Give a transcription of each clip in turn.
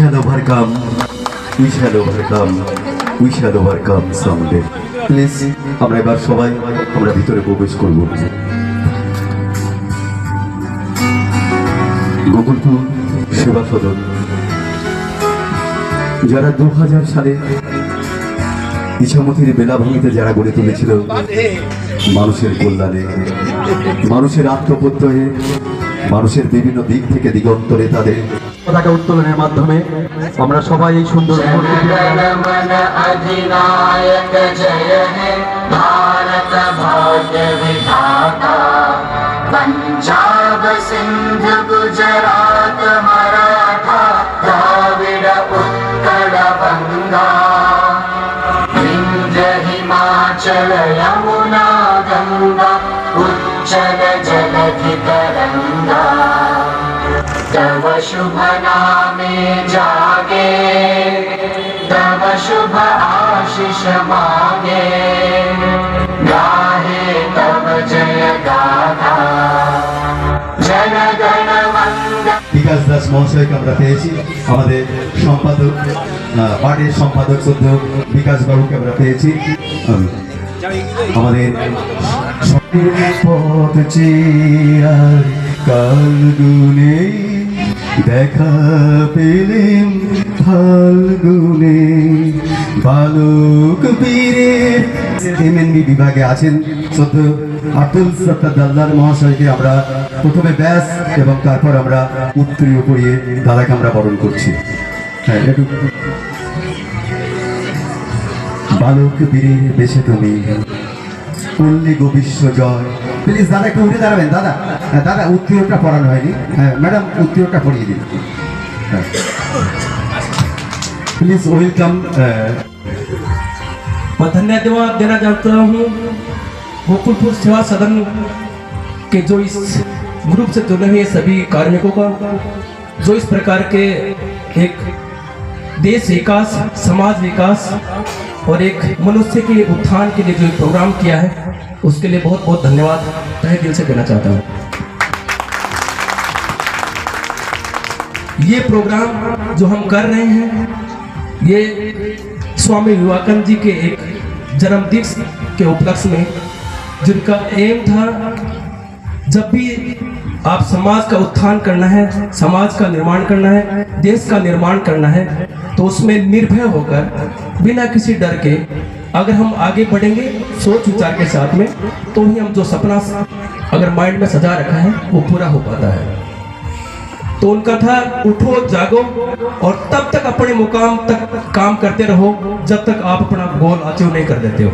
Overcome we shall overcome we shall overcome someday please আমরা এবার সবাই আমরা ভিতরে প্রবেশ করব। গোকুলপুর সেবা সদন যারা দু হাজার সালে ইছামতির বেলাভূমিতে যারা গড়ে তুলেছিল, মানুষের কল্যাণে, মানুষের আত্মপ্রত্যয়ে, মানুষের বিভিন্ন দিক থেকে দিগন্তরে তাদের পতাকা উত্তোলনের মাধ্যমে আমরা সবাই এই সুন্দর মুহূর্তটি मन अधिनायक जय हे भारत भाग्य विधाता पंजाब सिंध गुजरात मराठा द्राविड उत्कल बंगा विंध्य हिमाचल यमुना गंगा उच्चल जलधि तरंगा तव शुभ नामे जागे तव शुभ आशीष मागे गाहे तव जय गाथा जन गण वंदना বিকাশ দাস মহাশয়কে আমরা পেয়েছি আমাদের সম্পাদক আহ, পার্টির সম্পাদক সদ্য বিকাশ বাবুকে আমরা পেয়েছি উম, আমাদের পথ চেয়ার কালগুনে দেখা পেলেন ফাল্গুনে। বালক বীরের এমএনবি বিভাগে আছেন সদ্য আব্দুল সত্তার দাল্লার মহাশয়কে আমরা প্রথমে ব্যাস এবং তারপর আমরা উত্তরীয় পড়িয়ে দাদাকে আমরা বরণ করছি। হ্যাঁ একটু বালক বীরের বেশে তুমি। পল্লী গোবিশ্ব জয়। প্লিজ দাদা একটু উঠে দাঁড়াবেন দাদা হ্যাঁ, দাদা উত্তীয়টা পড়ানো হয়নি হ্যাঁ ম্যাডাম উত্তীয়টা পড়িয়ে দিন হ্যাঁ প্লিজ ওয়েলকাম मैं धन्यवाद देना चाहता हूँ गोकुलपुर सेवा सदन के जो इस ग्रुप से जुड़े हुए सभी कार्मिकों का जो इस प्रकार के एक देश विकास समाज विकास और एक मनुष्य के उत्थान के लिए जो एक प्रोग्राम किया है, उसके लिए बहुत बहुत धन्यवाद। तहे दिल से देना चाहता हूँ। ये प्रोग्राम जो हम कर रहे हैं, ये स्वामी विवेकानंद जी के एक जन्म दिवस के उपलक्ष्य में, जिनका एम था जब भी आप समाज का उत्थान करना है, समाज का निर्माण करना है, देश का निर्माण करना है तो उसमें निर्भय होकर, बिना किसी डर के, अगर हम आगे बढ़ेंगे सोच विचार के साथ में तो ही हम जो सपना अगर माइंड में सजा रखा है, वो पूरा हो पाता है। तो उनका था, उठो, जागो, और तब तक अपने मुकाम तक काम करते रहो, जब तक आप अपना गोल अचीव नहीं कर देते हो।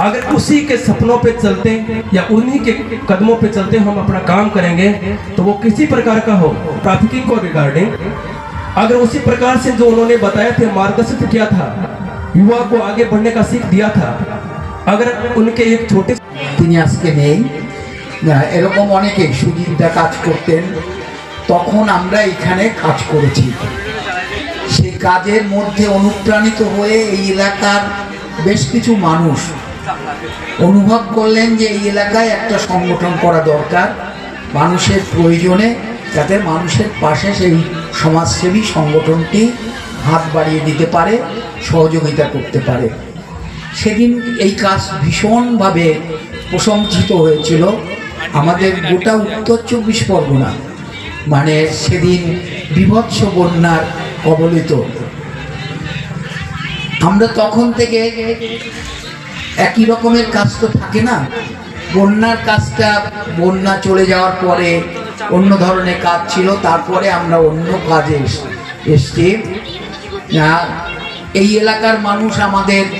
अगर उसी के सपनों पे चलते, या उन्हीं के कदमों पे चलते हम अपना काम करेंगे तो वो किसी प्रकार का हो ट्रैफिकिंग को रिगार्डिंग अगर उसी प्रकार से जो उन्होंने बताया थे मार्गदर्शित किया था युवा को आगे बढ़ने का सीख दिया था अगर उनके एक छोटे তিনি আজকে নেই না, এরকম অনেকে সুজিতদা কাজ করতেন তখন আমরা এখানে কাজ করেছি সেই কাজের মধ্যে অনুপ্রাণিত হয়ে এই এলাকার বেশ কিছু মানুষ অনুভব করলেন যে এই এলাকায় একটা সংগঠন করা দরকার মানুষের প্রয়োজনে যাতে মানুষের পাশে সেই সমাজসেবী সংগঠনটি হাত বাড়িয়ে দিতে পারে, সহযোগিতা করতে পারে। সেদিন এই কাজ ভীষণভাবে প্রশংসিত হয়েছিল। আমাদের গোটা উত্তর চব্বিশ পরগনা মানে সেদিন বিভৎস বন্যার কবলিত আমরা তখন থেকে একই রকমের কাজ তো থাকে না। বন্যার কাজটা বন্যা চলে যাওয়ার পরে অন্য ধরনের কাজ ছিল তারপরে আমরা অন্য কাজে এস- এসছি। এই এলাকার মানুষ আমাদের